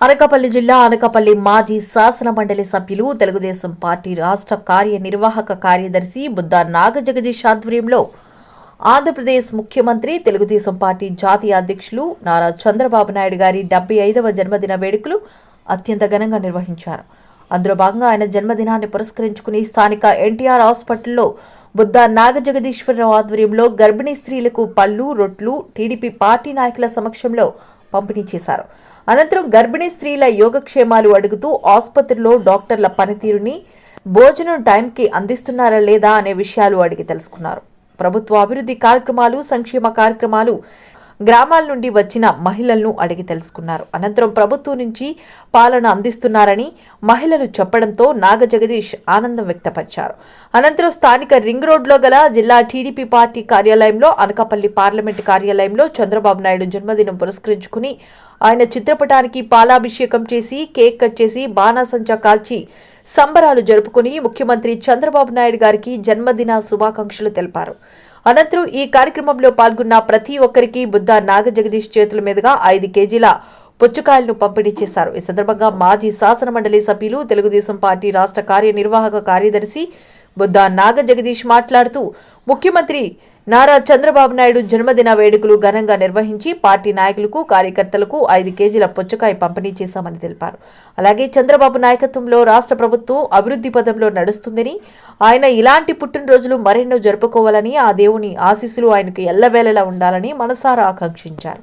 అనకాపల్లి జిల్లా అనకాపల్లి మాజీ శాసన మండలి సభ్యులు తెలుగుదేశం పార్టీ రాష్ట్ర కార్యనిర్వాహక కార్యదర్శి బుద్ధ నాగజగదీష్ ఆధ్వర్యంలో ఆంధ్రప్రదేశ్ ముఖ్యమంత్రి తెలుగుదేశం పార్టీ జాతీయ అధ్యక్షులు నారా చంద్రబాబు నాయుడు గారి డెబ్బై ఐదవ జన్మదిన వేడుకలు అత్యంత ఘనంగా నిర్వహించారు. అందులో భాగంగా ఆయన జన్మదినాన్ని పురస్కరించుకుని స్థానిక ఎన్టీఆర్ హాస్పిటల్లో బుద్ధ నాగజగదీశ్వరరావు ఆధ్వర్యంలో గర్భిణీ స్త్రీలకు పళ్ళు రొట్లు టీడీపీ పార్టీ నాయకుల సమక్షంలో పంపిణీ చేశారు. అనంతరం గర్భిణీ స్త్రీల యోగక్షేమాలు అడుగుతూ ఆసుపత్రిలో డాక్టర్ల పనితీరుని భోజనం టైంకి అందిస్తున్నారా లేదా అనే విషయాలు అడిగి తెలుసుకున్నారు. ప్రభుత్వ అభివృద్ధి కార్యక్రమాలు సంక్షేమ కార్యక్రమాలు గ్రామాల నుండి వచ్చిన మహిళలను అడిగి తెలుసుకున్నారు. అనంతరం ప్రభుత్వం నుంచి పాలన అందిస్తున్నారని మహిళలు చెప్పడంతో నాగ జగదీష్ ఆనందం వ్యక్తపరిచారు. అనంతరం స్థానిక రింగ్ రోడ్లో గల జిల్లా టీడీపీ పార్టీ కార్యాలయంలో అనకాపల్లి పార్లమెంటు కార్యాలయంలో చంద్రబాబు నాయుడు జన్మదినం పురస్కరించుకుని ఆయన చిత్రపటానికి పాలాభిషేకం చేసి కేక్ కట్ చేసి బాణాసంచా కాల్చి సంబరాలు జరుపుకుని ముఖ్యమంత్రి చంద్రబాబు నాయుడు గారికి జన్మదిన శుభాకాంక్షలు తెలిపారు. అనంతరం ఈ కార్యక్రమంలో పాల్గొన్న ప్రతి ఒక్కరికి బుద్ధ నాగ జగదీష్ చేతుల మీదుగా ఐదు కేజీల పుచ్చకాయలను పంపిణీ చేశారు. ఈ సందర్భంగా మాజీ శాసన మండలి సభ్యులు తెలుగుదేశం పార్టీ రాష్ట్ర కార్యనిర్వాహక కార్యదర్శి బుద్ధ నాగ జగదీష్ మాట్లాడుతూ ముఖ్యమంత్రి నారా చంద్రబాబు నాయుడు జన్మదిన వేడుకలు ఘనంగా నిర్వహించి పార్టీ నాయకులకు కార్యకర్తలకు ఐదు కేజీల పుచ్చకాయ పంపిణీ చేశామని తెలిపారు. అలాగే చంద్రబాబు నాయకత్వంలో రాష్ట్ర ప్రభుత్వం అభివృద్ధి పదంలో నడుస్తుందని ఆయన ఇలాంటి పుట్టినరోజులు మరెన్నో జరుపుకోవాలని ఆ దేవుని ఆశీస్సులు ఆయనకు ఎల్లవేళలా ఉండాలని మనసారా ఆకాంక్షించారు.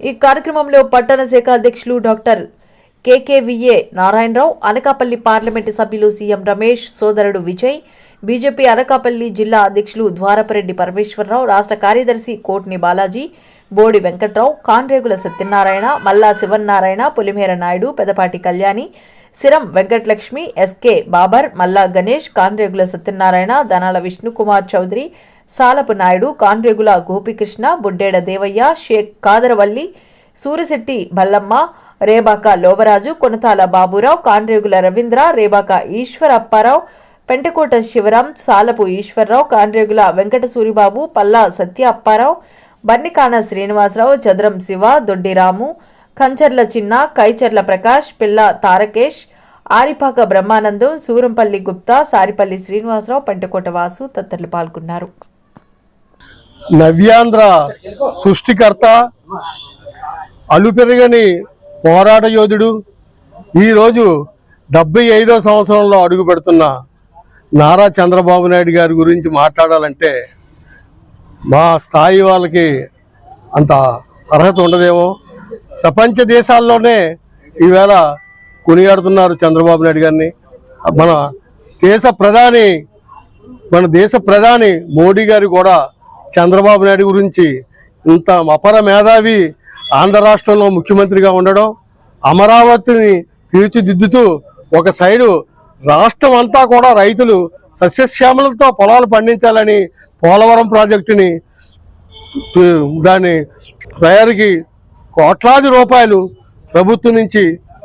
ఈ కార్యక్రమంలో పట్టణ శాఖ అధ్యక్షులు doctor KKVA Narayana Rao Anakapalli parliament సభ్యులు సీఎం రమేష్ సోదరుడు విజయ్ బీజేపీ అనకాపల్లి జిల్లా అధ్యక్షులు ద్వారపరెడ్డి పరమేశ్వరరావు రాష్ట్ర కార్యదర్శి కోట్ని బాలాజీ బోడి వెంకట్రావు కాన్రేగుల సత్యనారాయణ మల్లా శివన్నారాయణ పులిమేర నాయుడు పెదపాటి కళ్యాణి సిరం వెంకటలక్ష్మి ఎస్కే బాబర్ మల్లా గణేష్ కాన్రేగుల సత్యనారాయణ దనాల విష్ణుకుమార్ చౌదరి సాలపు నాయుడు కాన్రేగుల గోపికృష్ణ బుడ్డేడ దేవయ్య షేక్ కాదరవల్లి సూరిశెట్టి బల్లమ్మ రేబాక లోవరాజు కొనతాల బాబురావు కాన్రేగుల రవీంద్ర రేబాక ఈశ్వరప్పారావు పెంటకోట శివరాం సాలపు ఈశ్వరరావు కాన్రేగుల వెంకట సూరిబాబు పల్లా సత్య అప్పారావు బన్నికాన శ్రీనివాసరావు చదరం శివ దొడ్డిరాము కంచర్ల చిన్న కైచర్ల ప్రకాష్ పిల్ల తారకేష్ ఆరిపాక బ్రహ్మానందం సూరంపల్లి గుప్తా సారిపల్లి శ్రీనివాసరావు పెంటకోట వాసు తదితరులు పాల్గొన్నారు. నవ్యాంధ్ర సృష్టికర్త అలుపెరగని పోరాట యోధుడు ఈరోజు డెబ్బై ఐదో సంవత్సరంలో అడుగు పెడుతున్న నారా చంద్రబాబు నాయుడు గారి గురించి మాట్లాడాలంటే మా స్థాయి వాళ్ళకి అంత అర్హత ఉండదేమో. ప్రపంచ దేశాల్లోనే ఈవేళ కొనియాడుతున్నారు చంద్రబాబు నాయుడు గారిని. మన దేశ ప్రధాని మన దేశ ప్రధాని మోడీ గారు కూడా చంద్రబాబు నాయుడు గురించి ఇంత అపర మేధావి ఆంధ్ర రాష్ట్రంలో ముఖ్యమంత్రిగా ఉండడం అమరావతిని తీర్చిదిద్దుతూ ఒక సైడు రాష్ట్రం అంతా కూడా రైతులు సస్యశ్యామలతో పొలాలు పండించాలని పోలవరం ప్రాజెక్టుని దాని తయారీకి కోట్లాది రూపాయలు ప్రభుత్వం నుంచి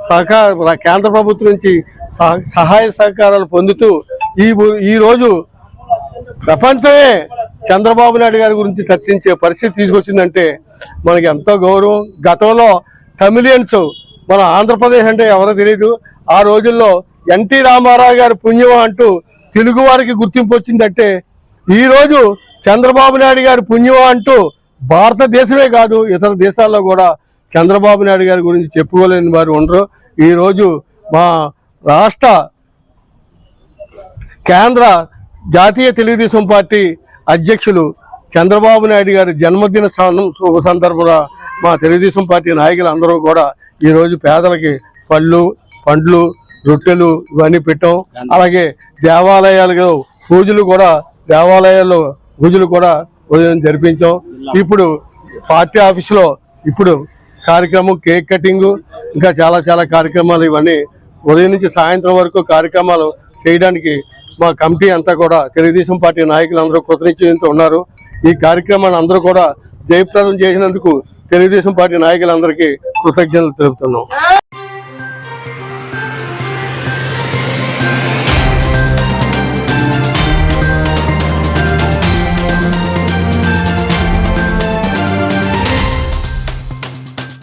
సహకార కేంద్ర ప్రభుత్వం నుంచి సహ- సహాయ సహకారాలు పొందుతూ ఈ ఈరోజు ఈ రోజు ప్రపంచమే చంద్రబాబు నాయుడు గారి గురించి చర్చించే పరిస్థితి తీసుకొచ్చిందంటే మనకి ఎంతో గౌరవం. గతంలో తమిళియన్స్ మన ఆంధ్రప్రదేశ్ అంటే ఎవరో తెలియదు ఆ రోజుల్లో ఎన్టీ రామారావు గారి పుణ్యం అంటూ తెలుగు వారికి గుర్తింపు వచ్చిందంటే ఈరోజు చంద్రబాబు నాయుడు గారి పుణ్యం అంటూ భారతదేశమే కాదు ఇతర దేశాల్లో కూడా చంద్రబాబు నాయుడు గారి గురించి చెప్పుకోలేని వారు ఉండరు. ఈరోజు మా రాష్ట్ర కేంద్ర జాతీయ తెలుగుదేశం పార్టీ అధ్యక్షులు చంద్రబాబు నాయుడు గారి జన్మదిన శుభ సందర్భంగా మా తెలుగుదేశం పార్టీ నాయకులు అందరూ కూడా ఈరోజు పేదలకి పళ్ళు పండ్లు రొట్టెలు ఇవన్నీ పెట్టాం. అలాగే దేవాలయాలకు పూజలు కూడా దేవాలయాల్లో పూజలు కూడా ఉదయం జరిపించాం. ఇప్పుడు పార్టీ ఆఫీసులో ఇప్పుడు కార్యక్రమం కేక్ కటింగ్ ఇంకా చాలా చాలా కార్యక్రమాలు ఇవన్నీ ఉదయం నుంచి సాయంత్రం వరకు కార్యక్రమాలు చేయడానికి మా కమిటీ అంతా కూడా తెలుగుదేశం పార్టీ నాయకులు అందరూ కృతనిశ్చయంతో ఉన్నారు. ఈ కార్యక్రమాన్ని అందరూ కూడా జయప్రదం చేసినందుకు తెలుగుదేశం పార్టీ నాయకులందరికీ కృతజ్ఞతలు తెలుపుతున్నాం.